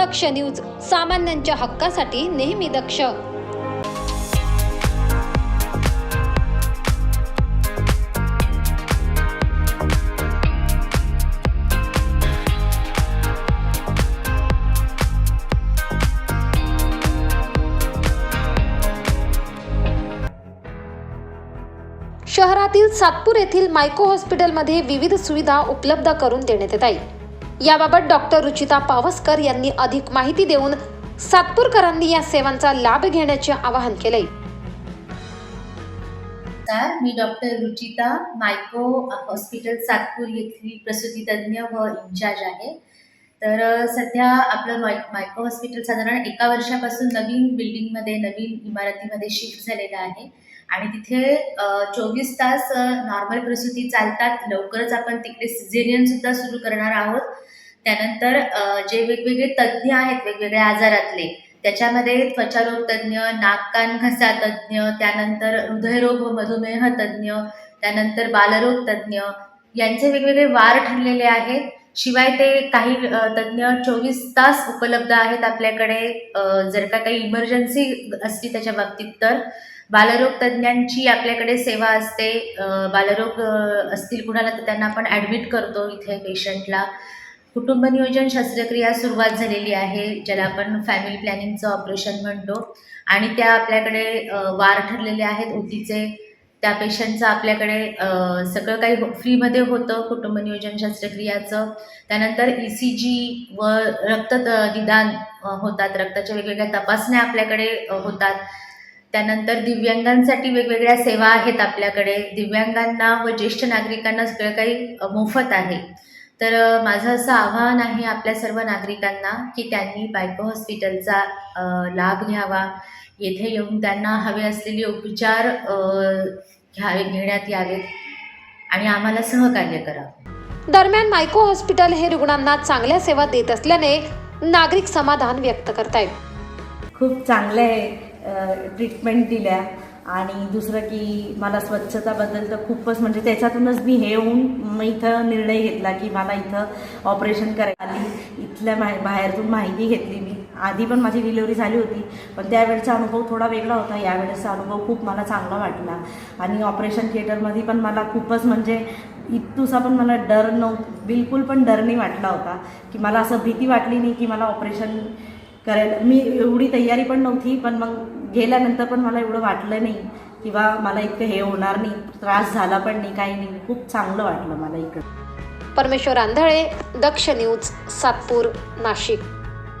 दक्ष news सामान्यांच्या हक्कासाठी नेहमी दक्ष. शहरातील सातपूर येथील मायको हॉस्पिटलमध्ये विविध सुविधा उपलब्ध करून देण्यात येत आहे. याबाबत डॉक्टर रुचिता पावसकर यांनी अधिक माहिती देऊन सातपूरकरांनी या सेवांचा लाभ घेण्याचे आवाहन केले. मी डॉक्टर रुचिता मायको हॉस्पिटल सातपूर येथील प्रसूती तज्ज्ञ व इन्चार्ज आहे. तर सध्या आपलं माय मायको हॉस्पिटल साधारण एका वर्षापासून नवीन बिल्डिंगमध्ये नवीन इमारतीमध्ये शिफ्ट झालेलं आहे. आणि तिथे चोवीस तास नॉर्मल प्रसूती चालतात. लवकरच आपण तिकडे सिझेरियन सुद्धा सुरू करणार आहोत. त्यानंतर जे वेगवेगळे तज्ज्ञ आहेत वेगवेगळ्या आजारातले त्याच्यामध्ये त्वचारोग तज्ज्ञ नाक कान घसा तज्ज्ञ त्यानंतर हृदयरोग व मधुमेह तज्ज्ञ त्यानंतर बालरोग तज्ज्ञ यांचे वेगवेगळे वार ठरलेले आहेत. शिवाय ते काही तज्ज्ञ चोवीस तास उपलब्ध आहेत आपल्याकडे. जर का काही इमर्जन्सी असली त्याच्या बाबतीत तर. बालरोग तज्ज्ञांची आपल्याकडे सेवा असते. बालरोग असतील कुणाला तर त्यांना आपण ॲडमिट करतो इथे पेशंटला कुटुंब नियोजन शस्त्रक्रिया सुरुवात झालेली आहे ज्याला आपण फॅमिली प्लॅनिंगचं ऑपरेशन म्हणतो. आणि त्या आपल्याकडे वार ठरलेले आहेत. ओटीचे त्या पेशंटचं आपल्याकडे सगळं काही हो फ्रीमध्ये होतं कुटुंब नियोजन शस्त्रक्रियाचं. त्यानंतर ई सी जी व रक्त निदान होतात. रक्ताच्या वेगवेगळ्या तपासण्या आपल्याकडे होतात. त्यानंतर दिव्यांगांसाठी वेगवेगळ्या सेवा आहेत आपल्याकडे. दिव्यांगांना व ज्येष्ठ नागरिकांना सगळं काही मोफत आहे. तर माझं असं आवाहन आहे आपल्या सर्व नागरिकांना की त्यांनी बायको हॉस्पिटलचा लाभ घ्यावा. येथे येऊन त्यांना हवे असलेले उपचार अ, घ्या घेण्यात यावेत आणि आम्हाला सहकार्य करावं दरम्यान मायको हॉस्पिटल हे रुग्णांना चांगल्या सेवा देत असल्याने नागरिक समाधान व्यक्त करतायत. खूप चांगले ट्रीटमेंट दिल्या. आणि दुसरं की मला स्वच्छताबद्दल तर खूपच म्हणजे त्याच्यातूनच मी हे होऊन मग इथं निर्णय घेतला की मला इथं ऑपरेशन करायला आली. इथल्या माहि बाहेरतून माहिती घेतली मी. आधी पण माझी डिलिव्हरी झाली होती पण त्यावेळेचा अनुभव थोडा वेगळा होता. यावेळेसचा अनुभव खूप मला चांगला वाटला. आणि ऑपरेशन थिएटरमध्ये पण मला खूपच म्हणजे इतूसा पण मला डर नव्ह बिलकुल पण डर नाही वाटला होता की मला असं भीती वाटली नाही की मला ऑपरेशन करायला मी एवढी तयारी पण नव्हती पण मग गेल्यानंतर पण मला एवढं वाटलं नाही किंवा मला इतकं हे होणार नाही त्रास झाला पण नाही काही नाही. खूप चांगलं वाटलं मला इकडं. परमेश्वर आंधळे दक्ष न्यूज सातपूर नाशिक.